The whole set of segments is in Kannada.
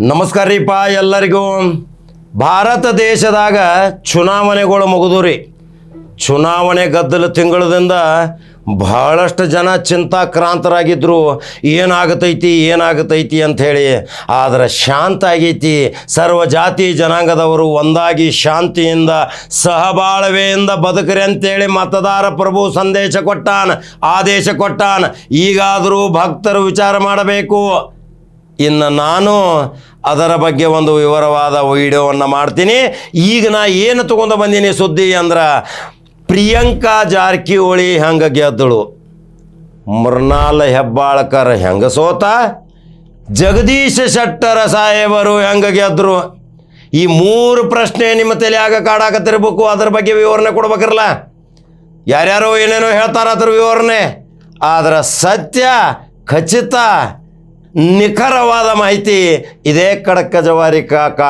ನಮಸ್ಕಾರ ರೀಪ ಎಲ್ಲರಿಗೂ. ಭಾರತ ದೇಶದಾಗ ಚುನಾವಣೆಗಳು ಮುಗಿದು ರೀ ಚುನಾವಣೆ ಗದ್ದಲ ತಿಂಗಳದಿಂದ ಬಹಳಷ್ಟು ಜನ ಚಿಂತಾಕ್ರಾಂತರಾಗಿದ್ದರು ಏನಾಗತೈತಿ ಏನಾಗತೈತಿ ಅಂಥೇಳಿ ಆದರೆ ಶಾಂತ ಆಗೈತಿ. ಸರ್ವ ಜಾತಿ ಜನಾಂಗದವರು ಒಂದಾಗಿ ಶಾಂತಿಯಿಂದ ಸಹಬಾಳ್ವೆಯಿಂದ ಬದುಕರಿ ಅಂತೇಳಿ ಮತದಾರ ಪ್ರಭು ಸಂದೇಶ ಕೊಟ್ಟಾನ, ಆದೇಶ ಕೊಟ್ಟಾನ. ಈಗಾದರೂ ಭಕ್ತರು ವಿಚಾರ ಮಾಡಬೇಕು. ಇನ್ನು ನಾನು ಅದರ ಬಗ್ಗೆ ಒಂದು ವಿವರವಾದ ವಿಡಿಯೋವನ್ನು ಮಾಡ್ತೀನಿ. ಈಗ ನಾ ಏನು ತೊಗೊಂಡು ಬಂದೀನಿ ಸುದ್ದಿ ಅಂದ್ರೆ ಪ್ರಿಯಾಂಕಾ ಜಾರಕಿಹೊಳಿ ಹೆಂಗೆ ಗೆದ್ದಳು? ಮೃಣಾಲ್ ಹೆಬ್ಬಾಳ್ಕರ್ ಹೆಂಗೆ ಸೋತ? ಜಗದೀಶ ಶೆಟ್ಟರ ಸಾಹೇಬರು ಹೆಂಗೆ ಗೆದ್ದರು ಈ ಮೂರು ಪ್ರಶ್ನೆ ನಿಮ್ಮ ತಲೆಯಾಗ ಕಾಡಾಕತ್ತಿರ್ಬೇಕು, ಅದ್ರ ಬಗ್ಗೆ ವಿವರಣೆ ಕೊಡ್ಬೇಕಿರಲ್ಲ ಯಾರ್ಯಾರೋ ಏನೇನೋ ಹೇಳ್ತಾರ ಅದ್ರ ವಿವರಣೆ. ಆದ್ರೆ ಸತ್ಯ ಖಚಿತ. ನಿಖರವಾದ ಮಾಹಿತಿ ಇದೇ ಖಡಕ ಜವಾರಿ ಕಾಕ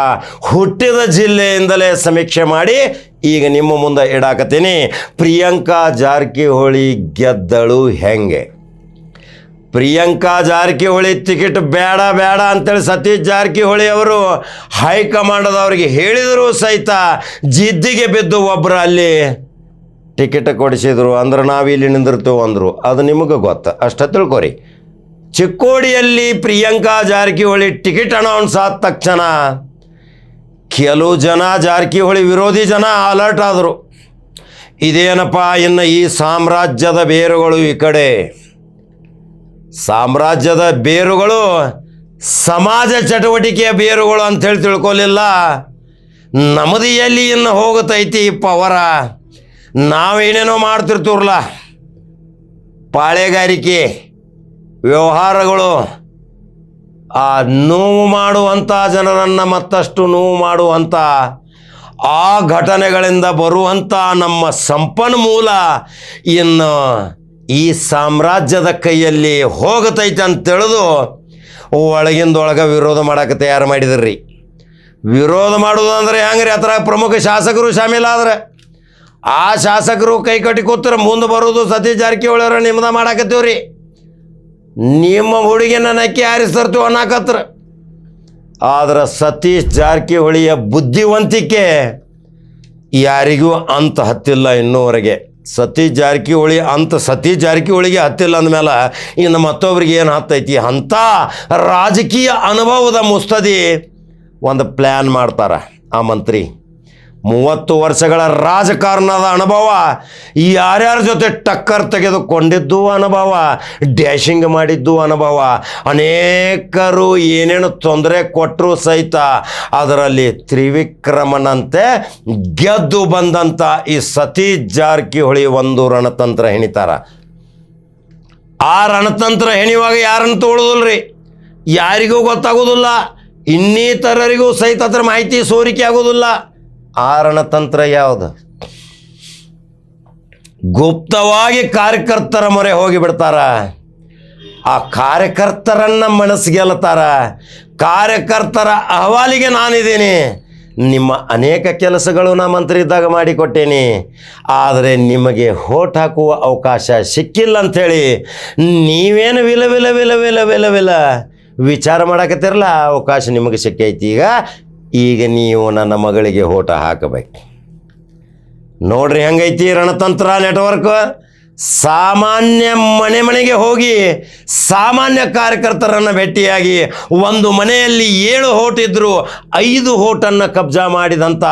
ಹುಟ್ಟಿದ ಜಿಲ್ಲೆಯಿಂದಲೇ ಸಮೀಕ್ಷೆ ಮಾಡಿ ಈಗ ನಿಮ್ಮ ಮುಂದೆ ಇಡಾಕತ್ತೀನಿ. ಪ್ರಿಯಾಂಕಾ ಜಾರಕಿಹೊಳಿ ಗೆದ್ದಳು ಹೆಂಗೆ? ಪ್ರಿಯಾಂಕಾ ಜಾರಕಿಹೊಳಿ ಟಿಕೆಟ್ ಬೇಡ ಬೇಡ ಅಂತೇಳಿ ಸತೀಶ್ ಜಾರಕಿಹೊಳಿ ಅವರು ಹೈಕಮಾಂಡದವ್ರಿಗೆ ಹೇಳಿದರೂ ಸಹಿತ ಜಿದ್ದಿಗೆ ಬಿದ್ದು ಒಬ್ಬರು ಅಲ್ಲಿ ಟಿಕೆಟ್ ಕೊಡಿಸಿದ್ರು ಅಂದ್ರೆ ನಾವು ಇಲ್ಲಿ ನಿಂದಿರ್ತೇವೆ ಅಂದರು. ಅದು ನಿಮಗೆ ಗೊತ್ತ. ಅಷ್ಟೇ ತಿಳ್ಕೊರಿ. ಚಿಕ್ಕೋಡಿಯಲ್ಲಿ ಪ್ರಿಯಾಂಕಾ ಜಾರಕಿಹೊಳಿ ಟಿಕೆಟ್ ಅನೌನ್ಸ್ ಆದ ತಕ್ಷಣ ಕೆಲವು ಜನ ಜಾರಕಿಹೊಳಿ ವಿರೋಧಿ ಜನ ಅಲರ್ಟ್ ಆದರು. ಇದೇನಪ್ಪ, ಇನ್ನು ಈ ಸಾಮ್ರಾಜ್ಯದ ಬೇರುಗಳು ಈ ಕಡೆ. ಸಾಮ್ರಾಜ್ಯದ ಬೇರುಗಳು ಸಮಾಜ ಚಟುವಟಿಕೆಯ ಬೇರುಗಳು ಅಂತೇಳಿ ತಿಳ್ಕೊಲಿಲ್ಲ. ನಮ್ಮದು ಎಲ್ಲಿ ಇನ್ನು ಹೋಗುತ್ತೈತಿ ಪವರ? ನಾವೇನೇನೋ ಮಾಡ್ತಿರ್ತೀವ್ರಲ್ಲ. ಪಾಳೆಗಾರಿಕೆ. ವ್ಯವಹಾರಗಳು. ಆ ನೋವು ಮಾಡುವಂಥ ಜನರನ್ನು ಮತ್ತಷ್ಟು ನೋವು ಮಾಡುವಂಥ ಆ ಘಟನೆಗಳಿಂದ ಬರುವಂಥ ನಮ್ಮ ಸಂಪನ್ಮೂಲ ಇನ್ನು ಈ ಸಾಮ್ರಾಜ್ಯದ ಕೈಯಲ್ಲಿ ಹೋಗತೈತೆ ಅಂತ ತಿಳಿದು ಒಳಗಿಂದೊಳಗೆ ವಿರೋಧ ಮಾಡಕ್ಕೆ ತಯಾರು ಮಾಡಿದ್ರಿ. ವಿರೋಧ ಮಾಡೋದು ಅಂದ್ರೆ ಹೆಂಗ್ರಿ? ಥರ ಪ್ರಮುಖ ಶಾಸಕರು ಶಾಮೀಲಾದ್ರೆ ಆ ಶಾಸಕರು ಕೈ ಕಟ್ಟಿ ಕೂತ್ರೆ ಮುಂದೆ ಬರೋದು ಸತೀಶ್ ಜಾರಕಿಹೊಳಿ ನಿಮ್ದ ಮಾಡಾಕತ್ತೀವ್ರಿ. ನಿಮ್ಮ ಹುಡುಗಿನ ನಕ್ಕಿ ಹಾರಿಸ್ತರ್ತೀವಿ ಅನ್ನಕತ್ರ? ಆದ್ರೆ ಸತೀಶ್ ಜಾರಕಿಹೊಳಿಯ ಬುದ್ಧಿವಂತಿಕೆ ಯಾರಿಗೂ ಅಂತ ಹತ್ತಿಲ್ಲ ಇನ್ನೂವರೆಗೆ. ಸತೀಶ್ ಜಾರಕಿಹೊಳಿ ಅಂತ ಸತೀಶ್ ಜಾರಕಿಹೊಳಿಗೆ ಹತ್ತಿಲ್ಲ ಅಂದಮೇಲೆ ಇನ್ನು ಮತ್ತೊಬ್ರಿಗೆ ಏನು ಹತ್ತೈತಿ ಅಂಥ ರಾಜಕೀಯ ಅನುಭವದ ಮುಸ್ತದಿ ಒಂದು ಪ್ಲ್ಯಾನ್ ಮಾಡ್ತಾರೆ ಆ ಮಂತ್ರಿ. ಮೂವತ್ತು ವರ್ಷಗಳ ರಾಜಕಾರಣದ ಅನುಭವ ಯಾರ್ಯಾರ ಜೊತೆ ಟಕ್ಕರ್ ತೆಗೆದುಕೊಂಡಿದ್ದು ಅನುಭವ, ಡ್ಯಾಶಿಂಗ್ ಮಾಡಿದ್ದು ಅನುಭವ, ಅನೇಕರು ಏನೇನು ತೊಂದರೆ ಕೊಟ್ಟರು ಸಹಿತ ಅದರಲ್ಲಿ ತ್ರಿವಿಕ್ರಮನಂತೆ ಗೆದ್ದು ಬಂದಂಥ ಈ ಸತೀಶ್ ಜಾರಕಿಹೊಳಿ ಒಂದು ರಣತಂತ್ರ ಹೆಣಿತಾರ. ಆ ರಣತಂತ್ರ ಹೆಣಿವಾಗ ಯಾರನ್ನು ತಗೊಳ್ಳೋದಿಲ್ರಿ ಯಾರಿಗೂ ಗೊತ್ತಾಗೋದಿಲ್ಲ. ಇನ್ನಿತರರಿಗೂ ಸಹಿತ ಅದರ ಮಾಹಿತಿ ಸೋರಿಕೆ ಆಗೋದಿಲ್ಲ. ಆ ರಣತಂತ್ರ ಯಾವುದು ಗುಪ್ತವಾಗಿ ಕಾರ್ಯಕರ್ತರ ಮೊರೆ ಹೋಗಿಬಿಡ್ತಾರ ಆ ಕಾರ್ಯಕರ್ತರನ್ನ ಮನಸ್ಸಿಗೆಲ್ತಾರ ಕಾರ್ಯಕರ್ತರ ಅಹವಾಲಿಗೆ ನಾನಿದ್ದೀನಿ ನಿಮ್ಮ ಅನೇಕ ಕೆಲಸಗಳು ನಾ ಮಂತ್ರಿ ಇದ್ದಾಗ ಮಾಡಿಕೊಟ್ಟೇನಿ ಆದರೆ ನಿಮಗೆ ಹೋಟ್ ಹಾಕುವ ಅವಕಾಶ ಸಿಕ್ಕಿಲ್ಲ ಅಂಥೇಳಿ ನೀವೇನು ವಿಲ ವಿಲ ವಿಲ ವಿಲ ವಿಲ ವಿಚಾರ ಮಾಡಕತ್ತಿರಲ್ಲ ಅವಕಾಶ ನಿಮಗೆ ಸಿಕ್ಕೈತಿ ಈಗ ಈಗ ನೀವು ನನ್ನ ಮಗಳಿಗೆ ಹೋಟ ಹಾಕಬೇಕು. ನೋಡ್ರಿ ಹೆಂಗೈತಿ ರಣತಂತ್ರ ನೆಟ್ವರ್ಕ್ ಸಾಮಾನ್ಯ ಮನೆ ಮನೆಗೆ ಹೋಗಿ ಸಾಮಾನ್ಯ ಕಾರ್ಯಕರ್ತರನ್ನು ಭೇಟಿಯಾಗಿ ಒಂದು ಮನೆಯಲ್ಲಿ ಏಳು ಹೋಟ್ ಇದ್ದರು ಐದು ಹೋಟನ್ನು ಕಬ್ಜಾ ಮಾಡಿದಂಥ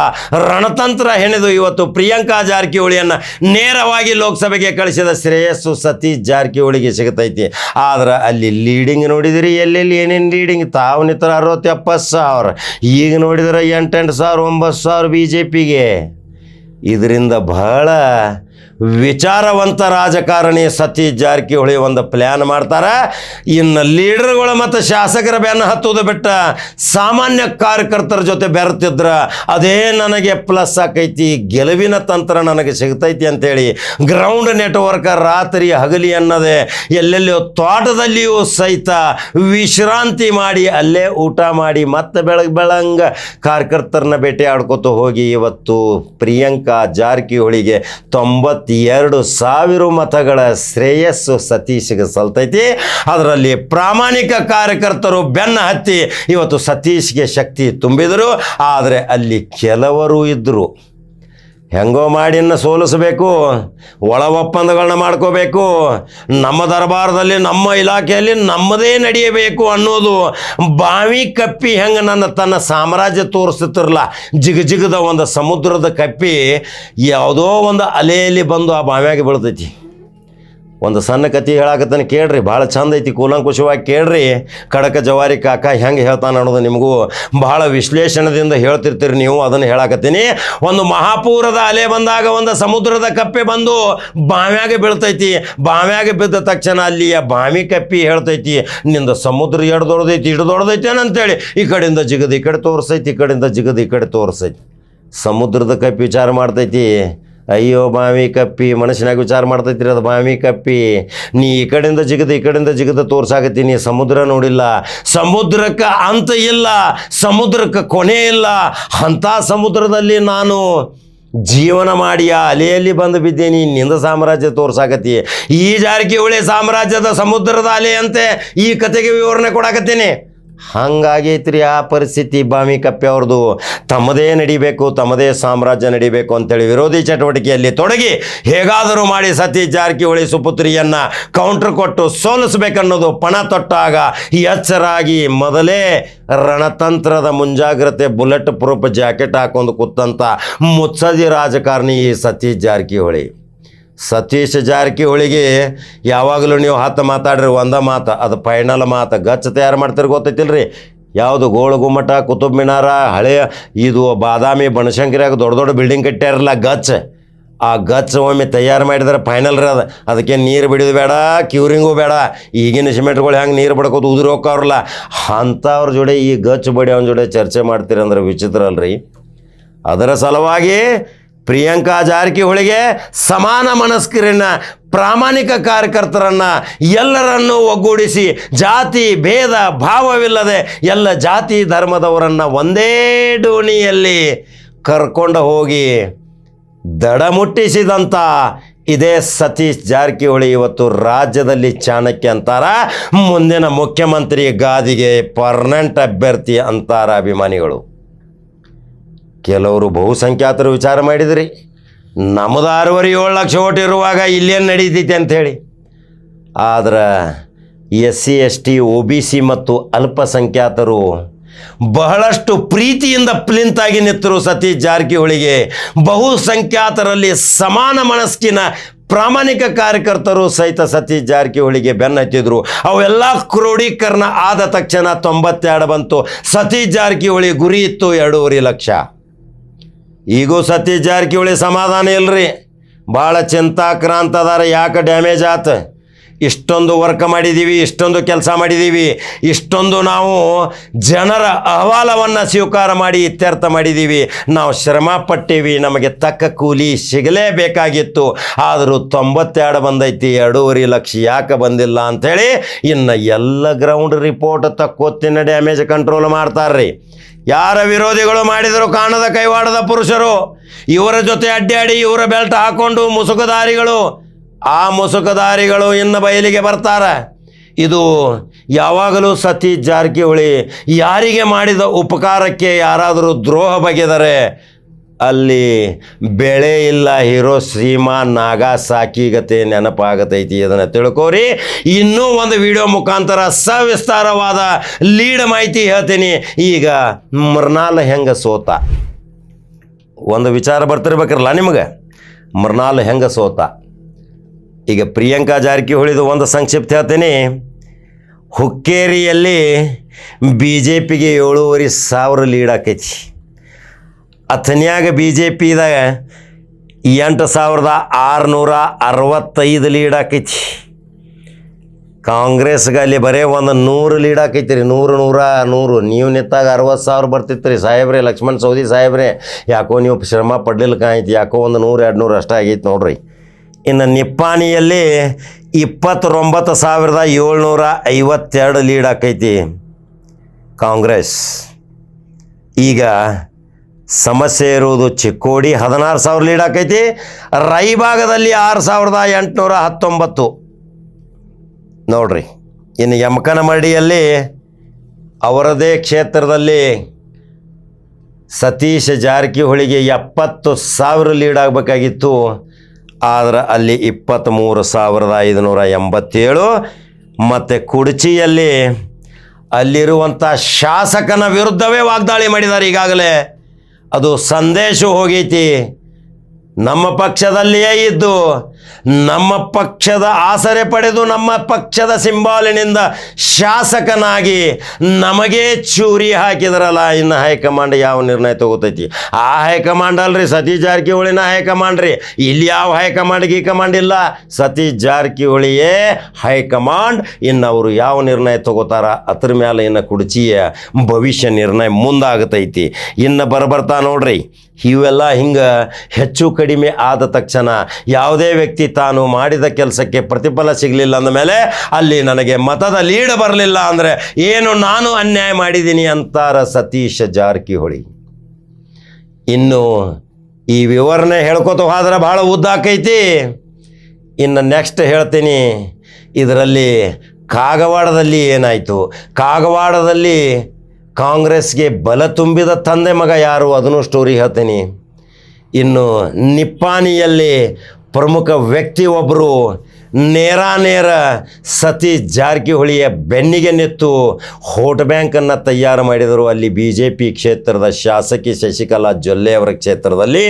ರಣತಂತ್ರ ಹೆಣೆದು ಇವತ್ತು ಪ್ರಿಯಾಂಕಾ ಜಾರಕಿಹೊಳಿಯನ್ನು ನೇರವಾಗಿ ಲೋಕಸಭೆಗೆ ಕಳಿಸಿದ ಶ್ರೇಯಸ್ಸು ಸತೀಶ್ ಜಾರಕಿಹೊಳಿಗೆ ಸಿಗತೈತಿ. ಆದ್ರೆ ಅಲ್ಲಿ ಲೀಡಿಂಗ್ ನೋಡಿದಿರಿ, ಎಲ್ಲೆಲ್ಲಿ ಏನೇನು ಲೀಡಿಂಗ್ ತಾವು ನಿತ್ರ ಅರವತ್ತು ಎಪ್ಪತ್ತು ಸಾವಿರ. ಈಗ ನೋಡಿದ್ರೆ ಎಂಟೆಂಟು ಸಾವಿರ, ಒಂಬತ್ತು ಸಾವಿರ ಬಿ ಜೆ ಪಿಗೆ ಇದರಿಂದ ಬಹಳ ವಿಚಾರವಂತ ರಾಜಕಾರಣಿ ಸತಿ ಜಾರಕಿಹೊಳಿ ಒಂದು ಪ್ಲ್ಯಾನ್ ಮಾಡ್ತಾರೆ. ಇನ್ನು ಲೀಡರ್ಗಳು ಮತ್ತು ಶಾಸಕರ ಬ್ಯಾನ್ ಹತ್ತುವುದು ಬಿಟ್ಟ ಸಾಮಾನ್ಯ ಕಾರ್ಯಕರ್ತರ ಜೊತೆ ಬೆರೆತಿದ್ರ ಅದೇ ನನಗೆ ಪ್ಲಸ್ ಆಕೈತಿ. ಗೆಲುವಿನ ತಂತ್ರ ನನಗೆ ಸಿಗ್ತೈತಿ ಅಂತೇಳಿ ಗ್ರೌಂಡ್ ನೆಟ್ವರ್ಕ್ ರಾತ್ರಿ ಹಗಲಿ ಅನ್ನದೆ ಎಲ್ಲೆಲ್ಲೋ ತೋಟದಲ್ಲಿಯೂ ಸಹಿತ ವಿಶ್ರಾಂತಿ ಮಾಡಿ ಅಲ್ಲೇ ಊಟ ಮಾಡಿ ಮತ್ತೆ ಬೆಳಗ್ಗೆ ಬೆಳಂಗ ಕಾರ್ಯಕರ್ತರನ್ನ ಭೇಟಿ ಆಡ್ಕೊತ ಹೋಗಿ ಇವತ್ತು ಪ್ರಿಯಾಂಕಾ ಜಾರಕಿಹೊಳಿಗೆ ತೊಂಬತ್ತೇಳು ಐವತ್ತೆರಡು ಸಾವಿರ ಮತಗಳ ಶ್ರೇಯಸ್ಸು ಸತೀಶ್ಗೆ ಸಲ್ತೈತಿ. ಅದರಲ್ಲಿ ಪ್ರಾಮಾಣಿಕ ಕಾರ್ಯಕರ್ತರು ಬೆನ್ನ ಹತ್ತಿ ಇವತ್ತು ಸತೀಶ್ಗೆ ಶಕ್ತಿ ತುಂಬಿದರು. ಆದರೆ ಅಲ್ಲಿ ಕೆಲವರು ಇದ್ದರು ಹೆಂಗೋ ಮಾಡಿನ್ನ ಸೋಲಿಸಬೇಕು ಒಳ ಒಪ್ಪಂದಗಳನ್ನ ಮಾಡ್ಕೋಬೇಕು. ನಮ್ಮ ದರ್ಬಾರದಲ್ಲಿ, ನಮ್ಮ ಇಲಾಖೆಯಲ್ಲಿ ನಮ್ಮದೇ ನಡೆಯಬೇಕು ಅನ್ನೋದು ಬಾವಿ ಕಪ್ಪಿ ಹೆಂಗೆ ನನ್ನ ತನ್ನ ಸಾಮ್ರಾಜ್ಯ ತೋರಿಸ್ತಿರ್ಲ ಜಿಗ ಜಿಗದ ಒಂದು ಸಮುದ್ರದ ಕಪ್ಪಿ ಯಾವುದೋ ಒಂದು ಅಲೆಯಲ್ಲಿ ಬಂದು ಆ ಬಾವಿಯಾಗಿ ಬೀಳ್ತೈತಿ. ಒಂದು ಸಣ್ಣ ಕತಿ ಹೇಳಾಕತ್ತಾನೆ, ಕೇಳ್ರಿ, ಭಾಳ ಚಂದ ಐತಿ, ಕೂಲಂಕುಷವಾಗಿ ಕೇಳ್ರಿ. ಕಡಕ ಜವಾರಿ ಕಾಕ ಹೆಂಗೆ ಹೇಳ್ತಾನೆ ಅನ್ನೋದು ನಿಮಗೂ ಬಹಳ ವಿಶ್ಲೇಷಣದಿಂದ ಹೇಳ್ತಿರ್ತೀರಿ ನೀವು, ಅದನ್ನು ಹೇಳಾಕತ್ತೀನಿ. ಒಂದು ಮಹಾಪೂರದ ಅಲೆ ಬಂದಾಗ, ಒಂದು ಸಮುದ್ರದ ಕಪ್ಪೆ ಬಂದು ಬಾವ್ಯಾಗ ಬೀಳ್ತೈತಿ. ಬಾವ್ಯಾಗ ಬಿದ್ದ ತಕ್ಷಣ ಅಲ್ಲಿಯ ಬಾವಿ ಕಪ್ಪಿ ಹೇಳ್ತೈತಿ. ನಿಂದ ಸಮುದ್ರ ಎಡ್ ಹಿಡ್ದೊಡ್ದೈತಿ ಅಂತೇಳಿ ಈ ಕಡೆಯಿಂದ ಜಿಗದ, ಈ ಕಡೆ ತೋರಿಸೈತಿ, ಈ ಕಡೆಯಿಂದ ಜಿಗದ, ಈ ಕಡೆ ತೋರಿಸೈತಿ. ಸಮುದ್ರದ ಕಪ್ಪಿ ವಿಚಾರ ಮಾಡ್ತೈತಿ. ಅಯ್ಯೋ ಬಾವಿ ಕಪ್ಪಿ, ಮನಸ್ಸಿನಾಗ ವಿಚಾರ ಮಾಡ್ತೈತ್ರಿ ಅದು ಬಾವಿ ಕಪ್ಪಿ. ನೀ ಈ ಕಡೆಯಿಂದ ಜಿಗದ, ಈ ಕಡೆಯಿಂದ ಜಿಗದ ತೋರ್ಸಾಕತ್ತೀನಿ ಸಮುದ್ರ ನೋಡಿಲ್ಲ. ಸಮುದ್ರಕ್ಕೆ ಅಂತ ಇಲ್ಲ, ಸಮುದ್ರಕ್ಕೆ ಕೊನೆ ಇಲ್ಲ. ಅಂಥ ಸಮುದ್ರದಲ್ಲಿ ನಾನು ಜೀವನ ಮಾಡಿ ಆ ಅಲೆಯಲ್ಲಿ ಬಂದು ಬಿದ್ದೀನಿ ನಿಂದ ಸಾಮ್ರಾಜ್ಯ ತೋರ್ಸಾಕತ್ತಿ. ಈ ಜಾರಕಿಹೊಳಿ ಸಾಮ್ರಾಜ್ಯದ ಸಮುದ್ರದ ಅಲೆಯಂತೆ ಈ ಕತೆಗೆ ವಿವರಣೆ ಕೊಡಾಕತ್ತೀನಿ. ಹಂಗಾಗೈತ್ರಿ ಆ ಪರಿಸ್ಥಿತಿ ಬಾಮಿ ಕಪ್ಪೆ ಅವ್ರದ್ದು ತಮ್ಮದೇ ನಡಿಬೇಕು, ತಮ್ಮದೇ ಸಾಮ್ರಾಜ್ಯ ನಡಿಬೇಕು ಅಂತೇಳಿ ವಿರೋಧಿ ಚಟುವಟಿಕೆಯಲ್ಲಿ ತೊಡಗಿ ಹೇಗಾದರೂ ಮಾಡಿ ಸತೀಶ್ ಜಾರಕಿಹೊಳಿ ಸುಪುತ್ರಿಯನ್ನ ಕೌಂಟರ್ ಕೊಟ್ಟು ಸೋಲಿಸ್ಬೇಕನ್ನೋದು ಪಣ ತೊಟ್ಟಾಗ ಎಚ್ಚರಾಗಿ ಮೊದಲೇ ರಣತಂತ್ರದ ಮುಂಜಾಗ್ರತೆ ಬುಲೆಟ್ ಪ್ರೂಫ್ ಜಾಕೆಟ್ ಹಾಕೊಂಡು ಕೂತಂತ ಮುತ್ಸದಿ ರಾಜಕಾರಣಿ ಈ ಸತೀಶ್ ಜಾರಕಿಹೊಳಿ. ಸತೀಶ್ ಜಾರಕಿಹೊಳಿಗೆ ಯಾವಾಗಲೂ ನೀವು ಹತ್ತು ಮಾತಾಡ್ರಿ, ಒಂದ ಮಾತು, ಅದು ಫೈನಲ್ ಮಾತು. ಗಚ್ಚ ತಯಾರು ಮಾಡ್ತೀರಿ ಗೊತ್ತೈತಿಲ್ರಿ? ಯಾವುದು ಗೋಳ ಗುಮ್ಮಟ, ಕುತುಬ್ ಮಿನಾರ ಹಳೆಯ ಇದು ಬಾದಾಮಿ ಬನಶಂಕರಿಯಾಗ ದೊಡ್ಡ ದೊಡ್ಡ ಬಿಲ್ಡಿಂಗ್ ಕಟ್ಟ್ಯಾರಲ್ಲ ಗಚ್ ಆ ಗಚ್ಚ ಒಮ್ಮೆ ತಯಾರು ಮಾಡಿದ್ರೆ ಫೈನಲ್ ರೀ ಅದು. ಅದಕ್ಕೆ ನೀರು ಬಿಡೋದು ಬೇಡ ಕ್ಯೂರಿಂಗು ಬೇಡ. ಈಗಿನ ಸಿಮೆಂಟ್ಗಳು ಹೆಂಗೆ ನೀರು ಬಿಡ್ಕೋದು ಉದುರಿ ಹೋಗ್ತಾವ್ರಲ್ಲ ಅಂಥವ್ರ ಜೋಡಿ ಈ ಗಚ್ಚ ಬಡಿ ಅವನ ಜೋಡಿ ಚರ್ಚೆ ಮಾಡ್ತೀರಿ ಅಂದ್ರೆ ವಿಚಿತ್ರ ಅಲ್ರಿ. ಅದರ ಸಲುವಾಗಿ ಪ್ರಿಯಾಂಕಾ ಜಾರಕಿಹೊಳಿಗೆ ಸಮಾನ ಮನಸ್ಕರನ್ನ, ಪ್ರಾಮಾಣಿಕ ಕಾರ್ಯಕರ್ತರನ್ನು ಎಲ್ಲರನ್ನೂ ಒಗ್ಗೂಡಿಸಿ ಜಾತಿ, ಭೇದ, ಭಾವವಿಲ್ಲದೆ ಎಲ್ಲ ಜಾತಿ ಧರ್ಮದವರನ್ನು ಒಂದೇ ಡೋಣಿಯಲ್ಲಿ ಕರ್ಕೊಂಡು ಹೋಗಿ ದಡ ಮುಟ್ಟಿಸಿದಂಥ ಇದೇ ಸತೀಶ್ ಜಾರಕಿಹೊಳಿ ಇವತ್ತು ರಾಜ್ಯದಲ್ಲಿ ಚಾಣಕ್ಯ ಅಂತಾರ. ಮುಂದಿನ ಮುಖ್ಯಮಂತ್ರಿ ಗಾದಿಗೆ ಪರ್ಮನೆಂಟ್ ಅಭ್ಯರ್ಥಿ ಅಂತಾರ ಅಭಿಮಾನಿಗಳು. ಕೆಲವರು ಬಹುಸಂಖ್ಯಾತರು ವಿಚಾರ ಮಾಡಿದ್ರಿ. ನಮ್ದು ಆರೂವರೆ ಏಳು ಲಕ್ಷ ಓಟ್ ಇರುವಾಗ ಇಲ್ಲೇನು ನಡೀತೈತೆ ಅಂಥೇಳಿ ಆದ್ರೆ S C, S T O B C ಮತ್ತು ಅಲ್ಪಸಂಖ್ಯಾತರು ಬಹಳಷ್ಟು ಪ್ರೀತಿಯಿಂದ ಪ್ಲಿಂತಾಗಿ ನಿಂತರು ಸತೀಶ್ ಜಾರಕಿಹೊಳಿಗೆ. ಬಹುಸಂಖ್ಯಾತರಲ್ಲಿ ಸಮಾನ ಮನಸ್ಕಿನ ಪ್ರಾಮಾಣಿಕ ಕಾರ್ಯಕರ್ತರು ಸಹಿತ ಸತೀಶ್ ಜಾರಕಿಹೊಳಿಗೆ ಬೆನ್ನತ್ತಿದ್ರು ಅವೆಲ್ಲ ಕ್ರೋಢೀಕರಣ ಆದ ತಕ್ಷಣ ತೊಂಬತ್ತೆರಡು ಬಂತು. ಸತೀಶ್ ಜಾರಕಿಹೊಳಿ ಗುರಿ ಇತ್ತು ಎರಡೂವರೆ ಲಕ್ಷ. ಈಗೂ ಸತೀಶ್ ಜಾರಕಿಹೊಳಿ ಸಮಾಧಾನ ಇಲ್ರಿ. ಭಾಳ ಚಿಂತಾಕ್ರಾಂತ ಅದಾರ ಯಾಕೆ ಡ್ಯಾಮೇಜ್ ಆತ? ಇಷ್ಟೊಂದು ವರ್ಕ್ ಮಾಡಿದ್ದೀವಿ ಇಷ್ಟೊಂದು ಕೆಲಸ ಮಾಡಿದ್ದೀವಿ ಇಷ್ಟೊಂದು ನಾವು ಜನರ ಅಹವಾಲವನ್ನು ಸ್ವೀಕಾರ ಮಾಡಿ ಇತ್ಯರ್ಥ ಮಾಡಿದ್ದೀವಿ ನಾವು ಶ್ರಮ ಪಟ್ಟೀವಿ, ನಮಗೆ ತಕ್ಕ ಕೂಲಿ ಸಿಗಲೇಬೇಕಾಗಿತ್ತು. ಆದರೂ ತೊಂಬತ್ತೆರಡು ಬಂದೈತಿ, ಎರಡೂವರೆ ಲಕ್ಷ ಯಾಕೆ ಬಂದಿಲ್ಲ ಅಂಥೇಳಿ ಇನ್ನು ಎಲ್ಲ ಗ್ರೌಂಡ್ ರಿಪೋರ್ಟ್ ತಕ್ಕೊತ್ತಿನ ಡ್ಯಾಮೇಜ್ ಕಂಟ್ರೋಲ್ ಮಾಡ್ತಾರ್ರಿ. ಯಾರ ವಿರೋಧಿಗಳು ಮಾಡಿದರು ಕಾಣದ ಕೈವಾಡದ ಪುರುಷರು, ಇವರ ಜೊತೆ ಅಡ್ಡಾಡಿ ಇವರ ಬೆಲ್ಟ್ ಹಾಕೊಂಡು ಮುಸುಕುದಾರಿಗಳು, ಆ ಮುಸುಕುದಾರಿಗಳು ಇನ್ನು ಬಯಲಿಗೆ ಬರ್ತಾರೆ. ಇದು ಯಾವಾಗಲೂ ಸತೀಶ್ ಜಾರಕಿಹೊಳಿ ಯಾರಿಗೆ ಮಾಡಿದ ಉಪಕಾರಕ್ಕೆ ಯಾರಾದರೂ ದ್ರೋಹ ಬಗೆದರೆ ಅಲ್ಲಿ ಬೆಳೆ ಇಲ್ಲ ಹೀರೋ ಸೀಮಾ ನಾಗ ಸಾಕಿಗತೆ ನೆನಪಾಗತೈತಿ ಅದನ್ನು ತಿಳ್ಕೋರಿ. ಇನ್ನೂ ಒಂದು ವಿಡಿಯೋ ಮುಖಾಂತರ ಸವಿಸ್ತಾರವಾದ ಲೀಡ್ ಮಾಹಿತಿ ಹೇಳ್ತೀನಿ. ಈಗ ಮೃಣಾಲ್ ಹೆಂಗೆ ಸೋತ? ಒಂದು ವಿಚಾರ ಬರ್ತಿರ್ಬೇಕಿರಲ್ಲ ನಿಮಗೆ? ಮೃಣಾಲ್ ಹೆಂಗೆ ಸೋತ? ಈಗ ಪ್ರಿಯಾಂಕಾ ಜಾರಕಿಹೊಳಿದು ಒಂದು ಸಂಕ್ಷಿಪ್ತ ಹೇಳ್ತೀನಿ. ಹುಕ್ಕೇರಿಯಲ್ಲಿ ಬಿ ಜೆ ಪಿಗೆ ಏಳೂವರೆ ಸಾವಿರ ಲೀಡ್ ಆಕೈತಿ. ಅಥನ್ಯಾಗ ಬಿ ಜೆ ಪಿದಾಗ ಎಂಟು ಸಾವಿರದ ಆರುನೂರ ಅರವತ್ತೈದು ಲೀಡ್ ಆಕೈತಿ. ಕಾಂಗ್ರೆಸ್ಗೆ ಅಲ್ಲಿ ಬರೇ ಒಂದು ನೂರು ಲೀಡ್ ಆಕೈತಿ ರೀ. ನೂರು, ನೂರ, ನೂರು. ನೀವು ನಿಂತಾಗ ಅರವತ್ತು ಸಾವಿರ ಬರ್ತಿತ್ತು ರೀ. ಸಾಹೇಬ್ರೆ, ಲಕ್ಷ್ಮಣ್ ಸೌದಿ ಸಾಹೇಬ್ರೆ, ಯಾಕೋ ನೀವು ಶ್ರಮ ಪಡ್ಲಿಲ್ಲ ಕಾಯ್ತಿ ಯಾಕೋ ಒಂದು ನೂರು, ಎರಡು ನೂರು ಅಷ್ಟೇ ಆಗೈತೆ ನೋಡ್ರಿ. ಇನ್ನು ನಿಪ್ಪಾಣಿಯಲ್ಲಿ ಇಪ್ಪತ್ತೊಂಬತ್ತು ಸಾವಿರದ ಏಳ್ನೂರ ಐವತ್ತೆರಡು ಲೀಡ್ ಆಕೈತಿ ಕಾಂಗ್ರೆಸ್. ಈಗ ಸಮಸ್ಯೆ ಇರುವುದು ಚಿಕ್ಕೋಡಿ. ಹದಿನಾರು ಸಾವಿರ ಲೀಡ್ ಆಕೈತಿ. ರೈಭಾಗದಲ್ಲಿ ಆರು ಸಾವಿರದ ಎಂಟುನೂರ ಹತ್ತೊಂಬತ್ತು. ನೋಡ್ರಿ, ಇನ್ನು ಯಮಕನಮಡಿಯಲ್ಲಿ ಅವರದೇ ಕ್ಷೇತ್ರದಲ್ಲಿ ಸತೀಶ್ ಜಾರಕಿಹೊಳಿಗೆ ಎಪ್ಪತ್ತು ಸಾವಿರ ಲೀಡ್ ಆಗಬೇಕಾಗಿತ್ತು. ಆದರೆ ಅಲ್ಲಿ ಇಪ್ಪತ್ತ್ಮೂರು ಸಾವಿರದ ಐದುನೂರ ಎಂಬತ್ತೇಳು. ಮತ್ತು ಕುಡ್ಚಿಯಲ್ಲಿ ಅಲ್ಲಿರುವಂಥ ಶಾಸಕನ ವಿರುದ್ಧವೇ ವಾಗ್ದಾಳಿ ಮಾಡಿದ್ದಾರೆ ಈಗಾಗಲೇ. ಅದು ಸಂದೇಶ ಹೋಗೈತಿ. ನಮ್ಮ ಪಕ್ಷದಲ್ಲಿಯೇ ಇದ್ದು ನಮ್ಮ ಪಕ್ಷದ ಆಸರೆ ಪಡೆದು ನಮ್ಮ ಪಕ್ಷದ ಸಿಂಬಾಲಿನಿಂದ ಶಾಸಕನಾಗಿ ನಮಗೆ ಚೂರಿ ಹಾಕಿದ್ರಲ್ಲ, ಇನ್ನು ಹೈಕಮಾಂಡ್ ಯಾವ ನಿರ್ಣಯ ತಗೋತೈತಿ? ಆ ಹೈಕಮಾಂಡ್ ಅಲ್ರಿ, ಸತೀಶ್ ಜಾರಕಿಹೊಳಿನ ಹೈಕಮಾಂಡ್ ರೀ. ಇಲ್ಲಿ ಯಾವ ಹೈಕಮಾಂಡ್ ಗೀಕಮಾಂಡ್ ಇಲ್ಲ. ಸತೀಶ್ ಜಾರಕಿಹೊಳಿಯೇ ಹೈಕಮಾಂಡ್, ಇನ್ನು ಅವರು ಯಾವ ನಿರ್ಣಯ ತಗೋತಾರ? ಅದ್ರ ಮೇಲೆ ಇನ್ನು ಕುಡ್ಚಿಯ ಭವಿಷ್ಯ ನಿರ್ಣಯ ಮುಂದಾಗತೈತಿ. ಇನ್ನು ಬರಬರ್ತಾ ನೋಡ್ರಿ, ಇವೆಲ್ಲ ಹಿಂಗೆ ಹೆಚ್ಚು ಕಡಿಮೆ ಆದ ತಕ್ಷಣ ಯಾವುದೇ ವ್ಯಕ್ತಿ ತಾನು ಮಾಡಿದ ಕೆಲಸಕ್ಕೆ ಪ್ರತಿಫಲ ಸಿಗಲಿಲ್ಲ ಅಂದಮೇಲೆ ಅಲ್ಲಿ ನನಗೆ ಮತದ ಲೀಡ್ ಬರಲಿಲ್ಲ ಅಂದರೆ ಏನು ನಾನು ಅನ್ಯಾಯ ಮಾಡಿದ್ದೀನಿ ಅಂತಾರ ಸತೀಶ್ ಜಾರಕಿಹೊಳಿ. ಇನ್ನು ಈ ವಿವರಣೆ ಹೇಳ್ಕೊತ ಹೋದ್ರೆ ಭಾಳ ಉದ್ದ ಆಕೈತಿ. ಇನ್ನು ನೆಕ್ಸ್ಟ್ ಹೇಳ್ತೀನಿ, ಇದರಲ್ಲಿ ಕಾಗವಾಡದಲ್ಲಿ ಏನಾಯಿತು? ಕಾಗವಾಡದಲ್ಲಿ ಕಾಂಗ್ರೆಸ್ಗೆ ಬಲ ತುಂಬಿದ ತಂದೆ ಮಗ ಯಾರು? ಅದನ್ನು ಸ್ಟೋರಿ ಹೇಳ್ತೀನಿ. ಇನ್ನು ನಿಪ್ಪಾಣಿಯಲ್ಲಿ ಪ್ರಮುಖ ವ್ಯಕ್ತಿ ಒಬ್ಬರು ನೇರ ನೇರ ಸತಿ ಜಾರಕಿಹೊಳಿಯ ಬೆನ್ನಿಗೆ ನಿಂತು ಹೋಟ್ ಬ್ಯಾಂಕನ್ನು ತಯಾರು ಮಾಡಿದರು. ಅಲ್ಲಿ ಬಿ ಜೆ ಪಿ ಕ್ಷೇತ್ರದ ಶಾಸಕಿ ಶಶಿಕಲಾ ಜೊಲ್ಲೆ ಅವರ ಕ್ಷೇತ್ರದಲ್ಲಿ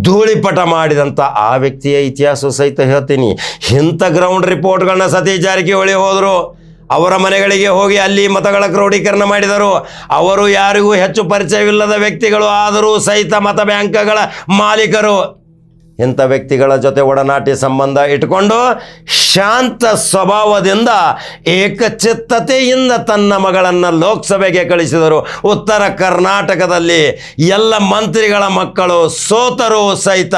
ಧೂಳಿಪಟ ಮಾಡಿದಂಥ ಆ ವ್ಯಕ್ತಿಯ ಇತಿಹಾಸ ಸಹಿತ ಹೇಳ್ತೀನಿ. ಇಂಥ ಗ್ರೌಂಡ್ ರಿಪೋರ್ಟ್ಗಳನ್ನ ಸತೀಶ್ ಜಾರಕಿಹೊಳಿ ಹೋದರು. ಅವರ ಮನೆಗಳಿಗೆ ಹೋಗಿ ಅಲ್ಲಿ ಮತಗಳ ಕ್ರೋಢೀಕರಣ ಮಾಡಿದರು. ಅವರು ಯಾರಿಗೂ ಹೆಚ್ಚು ಪರಿಚಯವಿಲ್ಲದ ವ್ಯಕ್ತಿಗಳು ಆದರೂ ಸಹಿತ ಮತ ಬ್ಯಾಂಕ್ಗಳ ಮಾಲೀಕರು. ಇಂಥ ವ್ಯಕ್ತಿಗಳ ಜೊತೆ ಒಡನಾಟಿ ಸಂಬಂಧ ಇಟ್ಕೊಂಡು ಶಾಂತ ಸ್ವಭಾವದಿಂದ ಏಕಚಿತ್ತತೆಯಿಂದ ತನ್ನ ಮಗಳನ್ನು ಲೋಕಸಭೆಗೆ ಕಳಿಸಿದರು. ಉತ್ತರ ಕರ್ನಾಟಕದಲ್ಲಿ ಎಲ್ಲ ಮಂತ್ರಿಗಳ ಮಕ್ಕಳು ಸೋತರು ಸಹಿತ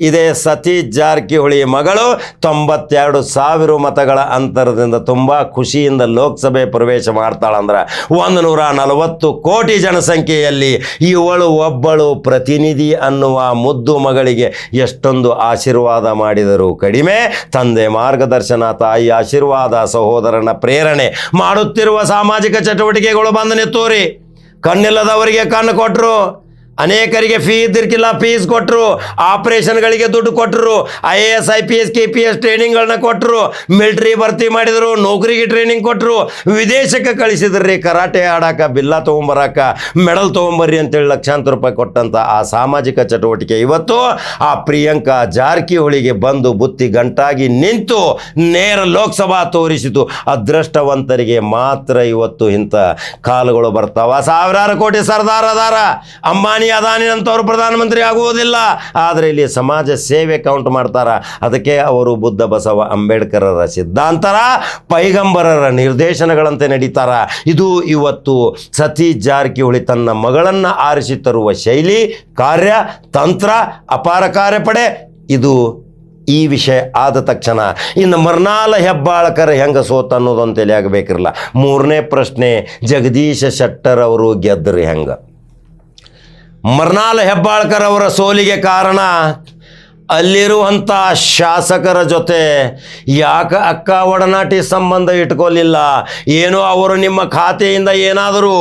ಇದೇ ಸತೀಶ್ ಜಾರಕಿಹೊಳಿ ಮಗಳು ತೊಂಬತ್ತೆರಡು ಸಾವಿರ ಮತಗಳ ಅಂತರದಿಂದ ತುಂಬ ಖುಷಿಯಿಂದ ಲೋಕಸಭೆ ಪ್ರವೇಶ ಮಾಡ್ತಾಳಂದ್ರೆ ಒಂದು ನೂರ ನಲವತ್ತು ಕೋಟಿ ಜನಸಂಖ್ಯೆಯಲ್ಲಿ ಇವಳು ಒಬ್ಬಳು ಪ್ರತಿನಿಧಿ ಅನ್ನುವ ಮುದ್ದು ಮಗಳಿಗೆ ಎಷ್ಟೊಂದು ಆಶೀರ್ವಾದ ಮಾಡಿದರು ಕಡಿಮೆ. ತಂದೆ ಮಾರ್ಗದರ್ಶನ, ತಾಯಿ ಆಶೀರ್ವಾದ, ಸಹೋದರನ ಪ್ರೇರಣೆ ಮಾಡುತ್ತಿರುವ ಸಾಮಾಜಿಕ ಚಟುವಟಿಕೆಗಳು ಬಂದು ನಿತ್ತೋರಿ ಕಣ್ಣಿಲ್ಲದವರಿಗೆ ಕಣ್ಣು ಕೊಟ್ಟರು ಅನೇಕರಿಗೆ ಫೀ ಇದ್ದಿರ್ಕಿಲ್ಲ ಫೀಸ್ ಕೊಟ್ಟರು ಆಪರೇಷನ್ಗಳಿಗೆ ದುಡ್ಡು ಕೊಟ್ಟರು I A S I P S K P S ಟ್ರೈನಿಂಗ್ಗಳನ್ನ ಕೊಟ್ಟರು ಮಿಲ್ಟ್ರಿ ಭರ್ತಿ ಮಾಡಿದರು, ನೌಕರಿಗೆ ಟ್ರೈನಿಂಗ್ ಕೊಟ್ಟರು ವಿದೇಶಕ್ಕೆ ಕಳಿಸಿದ್ರಿ, ಕರಾಟೆ ಆಡಾಕ, ಬಿಲ್ಲ ತೊಗೊಂಬರಾಕ ಮೆಡಲ್ ತೊಗೊಂಬರ್ರಿ ಅಂತೇಳಿ ಲಕ್ಷಾಂತರ ರೂಪಾಯಿ ಕೊಟ್ಟಂಥ ಆ ಸಾಮಾಜಿಕ ಚಟುವಟಿಕೆ. ಇವತ್ತು ಆ ಪ್ರಿಯಾಂಕಾ ಜಾರಕಿಹೊಳಿಗೆ ಬಂದು ಬುತ್ತಿ ಗಂಟಾಗಿ ನಿಂತು ನೇರ ಲೋಕಸಭಾ ತೋರಿಸಿತು. ಅದೃಷ್ಟವಂತರಿಗೆ ಮಾತ್ರ ಇವತ್ತು ಇಂಥ ಕಾಲುಗಳು ಬರ್ತಾವ. ಸಾವಿರಾರು ಕೋಟಿ ಸರ್ದಾರ್ ಅದಾರ. ಅಂಬಾನಿ ಅದಾನಿನಂತವ್ರು ಪ್ರಧಾನಮಂತ್ರಿ ಆಗುವುದಿಲ್ಲ. ಆದರೆ ಇಲ್ಲಿ ಸಮಾಜ ಸೇವೆ ಕೌಂಟ್ ಮಾಡ್ತಾರ. ಅದಕ್ಕೆ ಅವರು ಬುದ್ಧ, ಬಸವ, ಅಂಬೇಡ್ಕರರ ಸಿದ್ಧಾಂತರ, ಪೈಗಂಬರರ ನಿರ್ದೇಶನಗಳಂತೆ ನಡೀತಾರ. ಇದು ಇವತ್ತು ಸತಿ ಜಾರಕಿಹೊಳಿ ತನ್ನ ಮಗಳನ್ನು ಆರಿಸಿ ತರುವ ಶೈಲಿ, ಕಾರ್ಯ, ತಂತ್ರ, ಅಪಾರ ಕಾರ್ಯಪಡೆ. ಇದು ಈ ವಿಷಯ ಆದ ತಕ್ಷಣ ಇನ್ನು ಮರ್ನಾಲ ಹೆಬ್ಬಾಳ್ಕರ್ ಹೆಂಗೆ ಸೋತ ಅನ್ನೋದು ಅಂತೇಳಿ ಆಗಬೇಕಿರಲ್ಲ ಮೂರನೇ ಪ್ರಶ್ನೆ, ಜಗದೀಶ ಶೆಟ್ಟರ್ ಅವರು ಗೆದ್ದರು ಹೆಂಗೆ? ಮರ್ನಾಲ್ ಹೆಬ್ಬಾಳ್ಕರ್ ಅವರ ಸೋಲಿಗೆ ಕಾರಣ ಅಲ್ಲಿರುವಂಥ ಶಾಸಕರ ಜೊತೆ ಯಾಕ ಅಕ್ಕ ಒಡನಾಟಿ ಸಂಬಂಧ ಇಟ್ಕೊಲಿಲ್ಲ? ಏನು ಅವರು ನಿಮ್ಮ ಖಾತೆಯಿಂದ ಏನಾದರೂ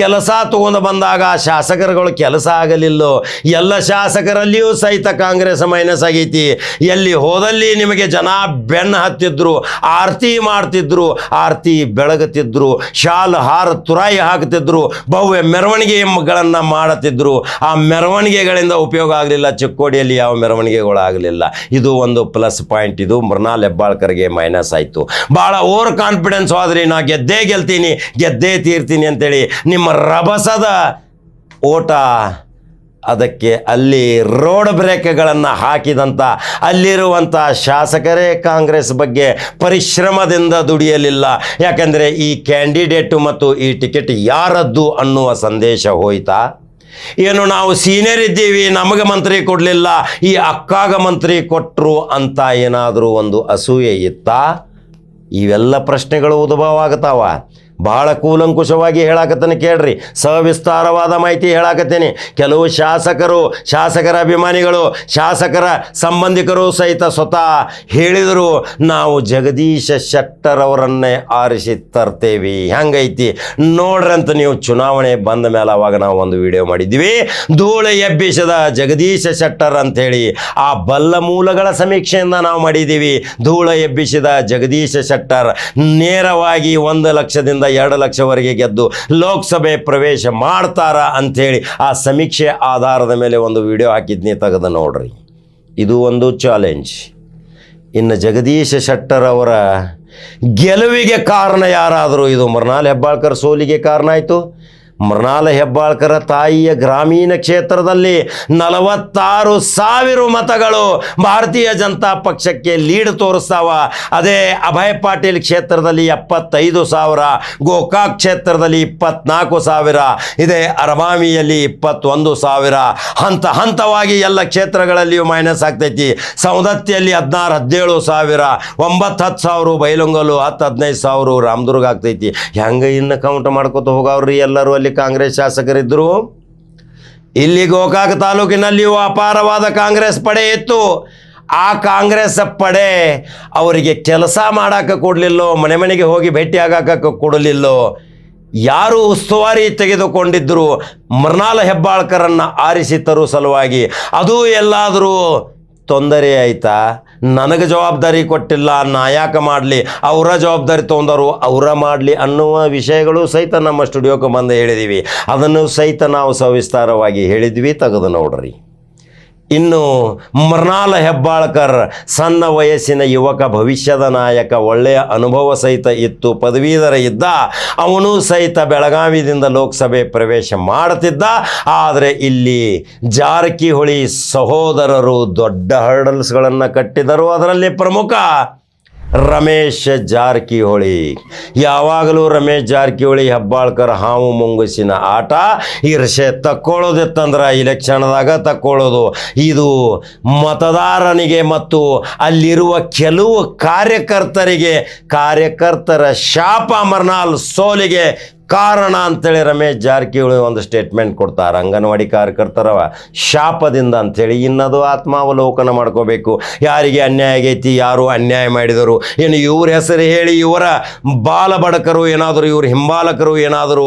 ಕೆಲಸ ತಗೊಂಡು ಬಂದಾಗ ಆ ಶಾಸಕರುಗಳು ಕೆಲಸ ಆಗಲಿಲ್ಲೋ? ಎಲ್ಲ ಶಾಸಕರಲ್ಲಿಯೂ ಸಹಿತ ಕಾಂಗ್ರೆಸ್ ಮೈನಸ್ ಆಗೈತಿ. ಎಲ್ಲಿ ಹೋದಲ್ಲಿ ನಿಮಗೆ ಜನ ಬೆನ್ನು ಹತ್ತಿದ್ರು, ಆರತಿ ಮಾಡ್ತಿದ್ರು, ಆರತಿ ಬೆಳಗುತ್ತಿದ್ರು, ಶಾಲ್ ಹಾರ ತುರಾಯಿ ಹಾಕ್ತಿದ್ರು ಭವ್ಯ ಮೆರವಣಿಗೆಗಳನ್ನು ಮಾಡುತ್ತಿದ್ರು. ಆ ಮೆರವಣಿಗೆಗಳಿಂದ ಉಪಯೋಗ ಆಗಲಿಲ್ಲ ಚಿಕ್ಕೋಡಿಯಲ್ಲಿ ಯಾವ ಮೆರವಣಿಗೆಗಳು? ಆಗಲಿಲ್ಲ ಇದು ಒಂದು ಪ್ಲಸ್ ಪಾಯಿಂಟ್ ಇದು ಮೃಣಾಲ್ ಹೆಬ್ಬಾಳ್ಕರ್ಗೆ ಮೈನಸ್ ಆಯಿತು. ಭಾಳ ಓವರ್ ಕಾನ್ಫಿಡೆನ್ಸ್ ಆದರೆ ನಾ ಗೆದ್ದೇ ಗೆಲ್ತೀನಿ, ಗೆದ್ದೇ ತೀರ್ತೀನಿ ಅಂತೇಳಿ ನಿಮ್ಮ ರಭಸದ ಓಟ. ಅದಕ್ಕೆ ಅಲ್ಲಿ ರೋಡ್ ಬ್ರೇಕ್ಗಳನ್ನು ಹಾಕಿದಂಥ ಅಲ್ಲಿರುವಂಥ ಶಾಸಕರೇ ಕಾಂಗ್ರೆಸ್ ಬಗ್ಗೆ ಪರಿಶ್ರಮದಿಂದ ದುಡಿಯಲಿಲ್ಲ. ಯಾಕಂದರೆ ಈ ಕ್ಯಾಂಡಿಡೇಟು ಮತ್ತು ಈ ಟಿಕೆಟ್ ಯಾರದ್ದು ಅನ್ನುವ ಸಂದೇಶ ಹೋಯ್ತಾ? ಏನು ನಾವು ಸೀನಿಯರ್ ಇದ್ದೀವಿ, ನಮಗೆ ಮಂತ್ರಿ ಕೊಡಲಿಲ್ಲ, ಈ ಅಕ್ಕಾಗ ಮಂತ್ರಿ ಕೊಟ್ಟರು ಅಂತ ಏನಾದರೂ ಒಂದು ಅಸೂಯೆ ಇತ್ತಾ? ಇವೆಲ್ಲ ಪ್ರಶ್ನೆಗಳು ಉದ್ಭವ ಆಗ್ತಾವ. ಬಹಳ ಕೂಲಂಕುಷವಾಗಿ ಹೇಳಾಕತ್ತೇನೆ ಕೇಳ್ರಿ. ಸವಿಸ್ತಾರವಾದ ಮಾಹಿತಿ ಹೇಳಾಕತ್ತೇನೆ. ಕೆಲವು ಶಾಸಕರು, ಶಾಸಕರ ಅಭಿಮಾನಿಗಳು, ಶಾಸಕರ ಸಂಬಂಧಿಕರು ಸಹಿತ ಸ್ವತಃ ಹೇಳಿದರು, ನಾವು ಜಗದೀಶ ಶೆಟ್ಟರ್ ಅವರನ್ನೇ ಆರಿಸಿ ತರ್ತೇವೆ. ಹೆಂಗೈತಿ. ನೋಡ್ರಂತ ನೀವು ಚುನಾವಣೆ ಬಂದ ಮೇಲೆ ಅವಾಗ ನಾವು ಒಂದು ವಿಡಿಯೋ ಮಾಡಿದ್ವಿ ಧೂಳು ಎಬ್ಬಿಸದ ಜಗದೀಶ ಶೆಟ್ಟರ್ ಅಂಥೇಳಿ ಆ ಬಲ್ಲ ಮೂಲಗಳ ಸಮೀಕ್ಷೆಯಿಂದ ನಾವು ಮಾಡಿದ್ದೀವಿ. ಧೂಳ ಎಬ್ಬಿಸಿದ ಜಗದೀಶ ಶೆಟ್ಟರ್ ನೇರವಾಗಿ ಒಂದು ಲಕ್ಷದಿಂದ ಎರಡು ಲಕ್ಷವರೆಗೆ ಗೆದ್ದು ಲೋಕಸಭೆ ಪ್ರವೇಶ ಮಾಡ್ತಾರ ಅಂಥೇಳಿ ಆ ಸಮೀಕ್ಷೆ ಆಧಾರದ ಮೇಲೆ ಒಂದು ವಿಡಿಯೋ ಹಾಕಿದ್ನಿ, ತೆಗೆದು ನೋಡ್ರಿ. ಇದು ಒಂದು ಚಾಲೆಂಜ್ ಇನ್ನು ಜಗದೀಶ ಶೆಟ್ಟರ್ ಅವರ ಗೆಲುವಿಗೆ ಕಾರಣ ಯಾರಾದರೂ? ಇದು ಮೃಣಾಲ್ ಹೆಬ್ಬಾಳ್ಕರ್ ಸೋಲಿಗೆ ಕಾರಣ ಆಯಿತು. ಮೃಣಾಲ ಹೆಬ್ಬಾಳ್ಕರ ತಾಯಿಯ ಗ್ರಾಮೀಣ ಕ್ಷೇತ್ರದಲ್ಲಿ ನಲವತ್ತಾರು ಸಾವಿರ ಮತಗಳು ಭಾರತೀಯ ಜನತಾ ಪಕ್ಷಕ್ಕೆ ಲೀಡ್ ತೋರಿಸ್ತಾವ. ಅದೇ ಅಭಯ್ ಪಾಟೀಲ್ ಕ್ಷೇತ್ರದಲ್ಲಿ ಎಪ್ಪತ್ತೈದು ಸಾವಿರ, ಗೋಕಾಕ್ ಕ್ಷೇತ್ರದಲ್ಲಿ ಇಪ್ಪತ್ನಾಲ್ಕು ಸಾವಿರ, ಇದೇ ಅರಮಾಮಿಯಲ್ಲಿ ಇಪ್ಪತ್ತೊಂದು ಸಾವಿರ. ಹಂತ ಹಂತವಾಗಿ ಎಲ್ಲ ಕ್ಷೇತ್ರಗಳಲ್ಲಿಯೂ ಮೈನಸ್ ಆಗ್ತೈತಿ. ಸವದತ್ತಿಯಲ್ಲಿ ಹದಿನಾರು, ಹದಿನೇಳು ಸಾವಿರ, ಒಂಬತ್ತು ಹತ್ತು ಸಾವಿರ, ಬೈಲೊಂಗಲು ಹತ್ತು ಹದಿನೈದು ಸಾವಿರ, ರಾಮದುರ್ಗ ಆಗ್ತೈತಿ. ಹೆಂಗೆ ಇನ್ನು ಕೌಂಟ್ ಮಾಡ್ಕೋತ ಹೋಗವ್ರಿ ಎಲ್ಲರೂ ಅಲ್ಲಿ? ಕಾಂಗ್ರೆಸ್ ಶಾಸಕರಿದ್ದರು. ಇಲ್ಲಿ ಗೋಕಾಕ ತಾಲೂಕಿನಲ್ಲಿಯೂ ಅಪಾರವಾದ ಕಾಂಗ್ರೆಸ್ ಪಡೆ ಇತ್ತು. ಆ ಕಾಂಗ್ರೆಸ್ ಪಡೆ ಅವರಿಗೆ ಕೆಲಸ ಮಾಡಕ್ಕೆ ಕೊಡಲಿಲ್ಲೋ, ಮನೆ ಮನೆಗೆ ಹೋಗಿ ಭೇಟಿ ಆಗಾಕ ಕೊಡಲಿಲ್ಲೋ, ಯಾರು ಉಸ್ತುವಾರಿ ತೆಗೆದುಕೊಂಡಿದ್ದರು ಮೃಣಾಲ ಹೆಬ್ಬಾಳ್ಕರನ್ನು ಆರಿಸಿ ತರುವ ಸಲುವಾಗಿ. ಅದು ಎಲ್ಲಾದರೂ ತೊಂದರೆ ಆಯ್ತಾ? ನನಗೆ ಜವಾಬ್ದಾರಿ ಕೊಟ್ಟಿಲ್ಲ, ನಾ ಯಾಕೆ ಮಾಡಲಿ? ಅವರ ಜವಾಬ್ದಾರಿ ತೊಂದರು ಅವರ ಮಾಡಲಿ ಅನ್ನುವ ವಿಷಯಗಳು ಸಹಿತ ನಮ್ಮ ಸ್ಟುಡಿಯೋಕ್ಕೆ ಬಂದು ಹೇಳಿದ್ದೀವಿ ಅದನ್ನು ಸಹಿತ ನಾವು ಸವಿಸ್ತಾರವಾಗಿ ಹೇಳಿದ್ವಿ, ತೆಗೆದು ನೋಡ್ರಿ. ಇನ್ನು ಮೃಣಾಲ ಹೆಬ್ಬಾಳ್ಕರ್ ಸಣ್ಣ ವಯಸ್ಸಿನ ಯುವಕ ಭವಿಷ್ಯದ ನಾಯಕ ಒಳ್ಳೆಯ ಅನುಭವ ಸಹಿತ ಇತ್ತು. ಪದವೀಧರ ಇದ್ದ ಅವನು ಸಹಿತ ಬೆಳಗಾವಿದಿಂದ ಲೋಕಸಭೆ ಪ್ರವೇಶ ಮಾಡುತ್ತಿದ್ದ. ಆದರೆ ಇಲ್ಲಿ ಜಾರಕಿಹೊಳಿ ಸಹೋದರರು ದೊಡ್ಡ ಹರ್ಡಲ್ಸ್ಗಳನ್ನು ಕಟ್ಟಿದರು. ಅದರಲ್ಲಿ ಪ್ರಮುಖ ರಮೇಶ್ ಜಾರಕಿಹೊಳಿ. ಯಾವಾಗಲೂ ರಮೇಶ್ ಜಾರಕಿಹೊಳಿ ಹೆಬ್ಬಾಳ್ಕರ್ ಹಾವು ಮುಂಗುಸಿನ ಆಟ ಇರ್ಷೆ ತಕ್ಕೊಳ್ಳೋದಿತ್ತಂದ್ರೆ ಇಲೆಕ್ಷನ್ದಾಗ ತಕ್ಕೊಳ್ಳೋದು. ಇದು ಮತದಾರನಿಗೆ ಮತ್ತು ಅಲ್ಲಿರುವ ಕೆಲವು ಕಾರ್ಯಕರ್ತರಿಗೆ, ಕಾರ್ಯಕರ್ತರ ಶಾಪ ಮರ್ನಾಲ್ ಸೋಲಿಗೆ ಕಾರಣ ಅಂತೇಳಿ ರಮೇಶ್ ಜಾರಕಿಹೊಳಿ ಒಂದು ಸ್ಟೇಟ್ಮೆಂಟ್ ಕೊಡ್ತಾರೆ. ಅಂಗನವಾಡಿ ಕಾರ್ಯಕರ್ತರವ, ಶಾಪದಿಂದ ಅಂಥೇಳಿ ಇನ್ನದು ಆತ್ಮಾವಲೋಕನ ಮಾಡ್ಕೋಬೇಕು. ಯಾರಿಗೆ ಅನ್ಯಾಯ ಆಗೈತಿ, ಯಾರು ಅನ್ಯಾಯ ಮಾಡಿದರು ಏನು ಇವ್ರ ಹೆಸರು ಹೇಳಿ ಇವರ ಬಾಲ ಬಡಕರು ಏನಾದರೂ, ಇವ್ರ ಹಿಂಬಾಲಕರು ಏನಾದರೂ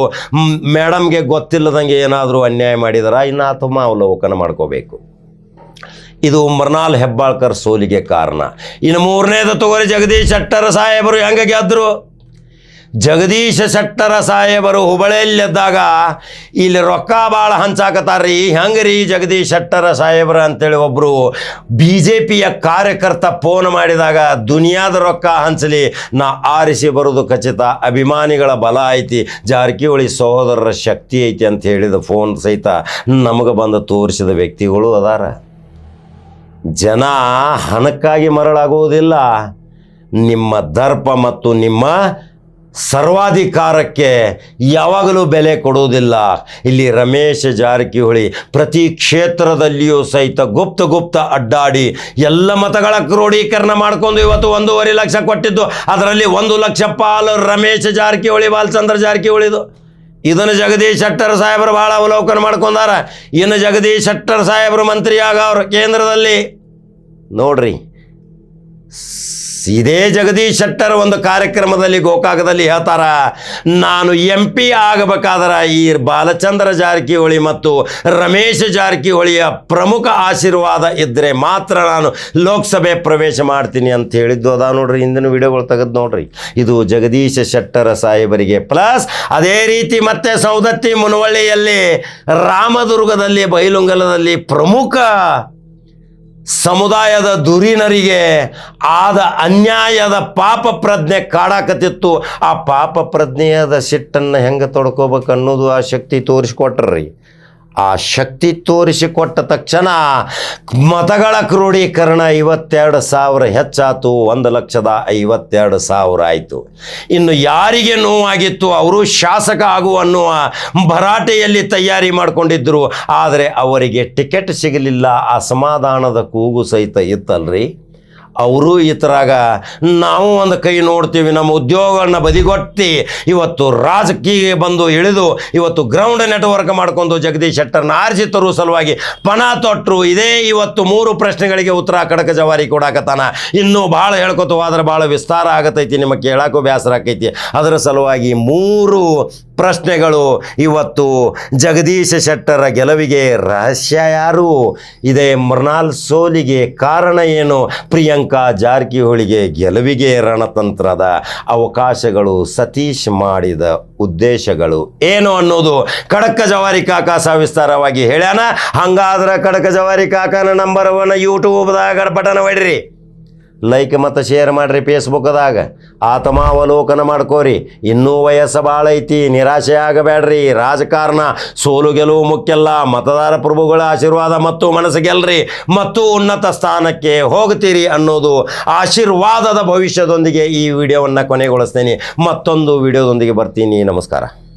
ಮೇಡಮ್ಗೆ ಗೊತ್ತಿಲ್ಲದಂಗೆ ಏನಾದರೂ ಅನ್ಯಾಯ ಮಾಡಿದಾರ, ಇನ್ನು ಆತ್ಮಾವಲೋಕನ ಮಾಡ್ಕೋಬೇಕು. ಇದು ಮರ್ನಾಲ್ ಹೆಬ್ಬಾಳ್ಕರ್ ಸೋಲಿಗೆ ಕಾರಣ. ಇನ್ನು ಮೂರನೇದು ತೊಗರಿ ಜಗದೀಶ್ ಶೆಟ್ಟರ ಸಾಹೇಬರು ಹೆಂಗೆ ಗೆದ್ರು? ಜಗದೀಶ ಶೆಟ್ಟರ ಸಾಹೇಬರು ಹುಬ್ಬಳ್ಳಿಯಲ್ಲಿದ್ದಾಗ ಇಲ್ಲಿ ರೊಕ್ಕ ಭಾಳ ಹಂಚಾಕತ್ತಾರ್ರಿ. ಹೆಂಗೆ ರೀ ಜಗದೀಶ್ ಶೆಟ್ಟರ ಸಾಹೇಬರು ಅಂತೇಳಿ ಒಬ್ಬರು ಬಿ ಜೆ ಪಿಯ ಕಾರ್ಯಕರ್ತ ಫೋನ್ ಮಾಡಿದಾಗ ದುನಿಯಾದ ರೊಕ್ಕ ಹಂಚಲಿ, ನಾ ಆರಿಸಿ ಬರೋದು ಖಚಿತ. ಅಭಿಮಾನಿಗಳ ಬಲ ಐತಿ, ಜಾರಕಿಹೊಳಿ ಸಹೋದರರ ಶಕ್ತಿ ಐತಿ ಅಂತ ಹೇಳಿದ ಫೋನ್ ಸಹಿತ ನಮಗೆ ಬಂದು ತೋರಿಸಿದ ವ್ಯಕ್ತಿಗಳು ಅದಾರ. ಜನ ಹಣಕ್ಕಾಗಿ ಮರಳಾಗುವುದಿಲ್ಲ, ನಿಮ್ಮ ದರ್ಪ ಮತ್ತು ನಿಮ್ಮ ಸರ್ವಾಧಿಕಾರಕ್ಕೆ ಯಾವಾಗಲೂ ಬೆಲೆ ಕೊಡುವುದಿಲ್ಲ. ಇಲ್ಲಿ ರಮೇಶ್ ಜಾರಕಿಹೊಳಿ ಪ್ರತಿ ಕ್ಷೇತ್ರದಲ್ಲಿಯೂ ಸಹಿತ ಗುಪ್ತ ಗುಪ್ತ ಅಡ್ಡಾಡಿ ಎಲ್ಲ ಮತಗಳ ಕ್ರೋಢೀಕರಣ ಮಾಡ್ಕೊಂಡು ಇವತ್ತು ಒಂದೂವರೆ ಲಕ್ಷ ಕೊಟ್ಟಿದ್ದು. ಅದರಲ್ಲಿ ಒಂದು ಲಕ್ಷ ಪಾಲು ರಮೇಶ್ ಜಾರಕಿಹೊಳಿ, ಬಾಲಚಂದ್ರ ಜಾರಕಿಹೊಳಿದು. ಇದನ್ನು ಜಗದೀಶ್ ಶೆಟ್ಟರ್ ಸಾಹೇಬರು ಭಾಳ ಅವಲೋಕನ ಮಾಡ್ಕೊಂಡಾರ. ಇನ್ನು ಜಗದೀಶ್ ಶೆಟ್ಟರ್ ಸಾಹೇಬರು ಮಂತ್ರಿಯಾಗ ಅವರು ಕೇಂದ್ರದಲ್ಲಿ. ನೋಡ್ರಿ. ಇದೇ ಜಗದೀಶ್ ಶೆಟ್ಟರ್ ಒಂದು ಕಾರ್ಯಕ್ರಮದಲ್ಲಿ ಗೋಕಾಕದಲ್ಲಿ ಹೇಳ್ತಾರ, ನಾನು ಎಂ ಪಿ ಆಗಬೇಕಾದ್ರೆ ಈ ಬಾಲಚಂದ್ರ ಜಾರಕಿಹೊಳಿ ಮತ್ತು ರಮೇಶ್ ಜಾರಕಿಹೊಳಿಯ ಪ್ರಮುಖ ಆಶೀರ್ವಾದ ಇದ್ದರೆ ಮಾತ್ರ ನಾನು ಲೋಕಸಭೆ ಪ್ರವೇಶ ಮಾಡ್ತೀನಿ ಅಂತ ಹೇಳಿದ್ದು ಅದ ನೋಡ್ರಿ, ಹಿಂದಿನ ವಿಡಿಯೋಗಳು ತೆಗೆದು ನೋಡ್ರಿ. ಇದು ಜಗದೀಶ ಶೆಟ್ಟರ ಸಾಹೇಬರಿಗೆ. ಪ್ಲಸ್ ಅದೇ ರೀತಿ ಮತ್ತೆ ಸೌದತ್ತಿ ಮುನವಳ್ಳಿಯಲ್ಲಿ ರಾಮದುರ್ಗದಲ್ಲಿ, ಬೈಲುಂಗಲದಲ್ಲಿ ಪ್ರಮುಖ ಸಮುದಾಯದ ದುರಿನರಿಗೆ ಆದ ಅನ್ಯಾಯದ ಪಾಪ ಪ್ರಜ್ಞೆ ಕಾಡಾಕತ್ತಿತ್ತು. ಆ ಪಾಪ ಪ್ರಜ್ಞೆಯದ ಸಿಟ್ಟನ್ನು ಹೆಂಗೆ ತೊಡ್ಕೋಬೇಕು ಅನ್ನೋದು ಆ ಶಕ್ತಿ ತೋರಿಸ್ಕೊಟ್ರಿ ಆ ಶಕ್ತಿ ತೋರಿಸಿಕೊಟ್ಟ ತಕ್ಷಣ ಮತಗಳ ಕ್ರೋಢೀಕರಣ ಐವತ್ತೆರಡು ಸಾವಿರ ಹೆಚ್ಚಾತು, ಒಂದು ಲಕ್ಷದ ಐವತ್ತೆರಡು ಸಾವಿರ ಆಯಿತು. ಇನ್ನು ಯಾರಿಗೆ ನೋವಾಗಿತ್ತು? ಅವರು ಶಾಸಕ ಆಗುವ ಅನ್ನುವ ಭರಾಟೆಯಲ್ಲಿ ತಯಾರಿ ಮಾಡಿಕೊಂಡಿದ್ದರು ಆದರೆ ಅವರಿಗೆ ಟಿಕೆಟ್ ಸಿಗಲಿಲ್ಲ. ಅಸಮಾಧಾನದ ಕೂಗು ಸಹಿತ ಇತ್ತಲ್ರಿ? ಅವರು ಈ ಥರಾಗ ನಾವು ಒಂದು ಕೈ ನೋಡ್ತೀವಿ, ನಮ್ಮ ಉದ್ಯೋಗಗಳನ್ನ ಬದಿಗೊತ್ತಿ ಇವತ್ತು ರಾಜಕೀಯ ಬಂದು ಇಳಿದು ಇವತ್ತು ಗ್ರೌಂಡ್ ನೆಟ್ವರ್ಕ್ ಮಾಡ್ಕೊಂಡು ಜಗದೀಶ್ ಶೆಟ್ಟರ್ನ ಆರಿಸಿ ತರುವ ಸಲುವಾಗಿ ಪಣ ತೊಟ್ಟರು ಇದೇ ಇವತ್ತು ಮೂರು ಪ್ರಶ್ನೆಗಳಿಗೆ ಉತ್ತರ ಕಡಕ ಜವಾರಿ ಕೊಡಾಕತ್ತಾನ ಇನ್ನೂ ಭಾಳ ಹೇಳ್ಕೊತು ಹೋದ್ರೆ ಭಾಳ ವಿಸ್ತಾರ ಆಗತೈತಿ, ನಿಮಗೆ ಕೇಳಕ್ಕೂ ಬೇಸರ ಆಕೈತಿ ಅದರ ಸಲುವಾಗಿ ಮೂರು ಪ್ರಶ್ನೆಗಳು. ಇವತ್ತು ಜಗದೀಶ ಶೆಟ್ಟರ ಗೆಲುವಿಗೆ ರಹಸ್ಯ ಯಾರು? ಇದೇ ಮೃಣಾಲ್ ಸೋಲಿಗೆ ಕಾರಣ ಏನು? ಪ್ರಿಯಾಂಕಾ ಜಾರಕಿಹೊಳಿಗೆ ಗೆಲುವಿಗೆ ರಣತಂತ್ರದ ಅವಕಾಶಗಳು ಸತೀಶ್ ಮಾಡಿದ ಉದ್ದೇಶಗಳು ಏನು ಅನ್ನೋದು? ಕಡಕ ಜವಾರಿ ಕಾಕ ಸವಿಸ್ತಾರವಾಗಿ ಹೇಳ್ಯಾನ. ಹಂಗಾದ್ರೆ ಕಡಕ ಜವಾರಿ ಕಾಕನ ನಂಬರ್ ಒನ್ ಯೂಟ್ಯೂಬ್ದಾಗ ಬಟನ್ ಹೊಡ್ರಿ ಲೈಕ್ ಮತ್ತು ಶೇರ್ ಮಾಡಿರಿ ಫೇಸ್ಬುಕ್ದಾಗ ಆತ್ಮಾವಲೋಕನ ಮಾಡ್ಕೋರಿ. ಇನ್ನೂ ವಯಸ್ಸು ಭಾಳ ಐತಿ. ನಿರಾಶೆ ಆಗಬೇಡ್ರಿ. ರಾಜಕಾರಣ, ಸೋಲು ಗೆಲುವು ಮುಖ್ಯಲ್ಲ. ಮತದಾರ ಪ್ರಭುಗಳ ಆಶೀರ್ವಾದ ಮತ್ತು ಮನಸ್ಸು ಗೆಲ್ರಿ ಮತ್ತು ಉನ್ನತ ಸ್ಥಾನಕ್ಕೆ ಹೋಗ್ತೀರಿ ಅನ್ನೋದು ಆಶೀರ್ವಾದದ ಭವಿಷ್ಯದೊಂದಿಗೆ ಈ ವಿಡಿಯೋವನ್ನು ಕೊನೆಗೊಳಿಸ್ತೇನೆ. ಮತ್ತೊಂದು ವಿಡಿಯೋದೊಂದಿಗೆ ಬರ್ತೀನಿ. ನಮಸ್ಕಾರ.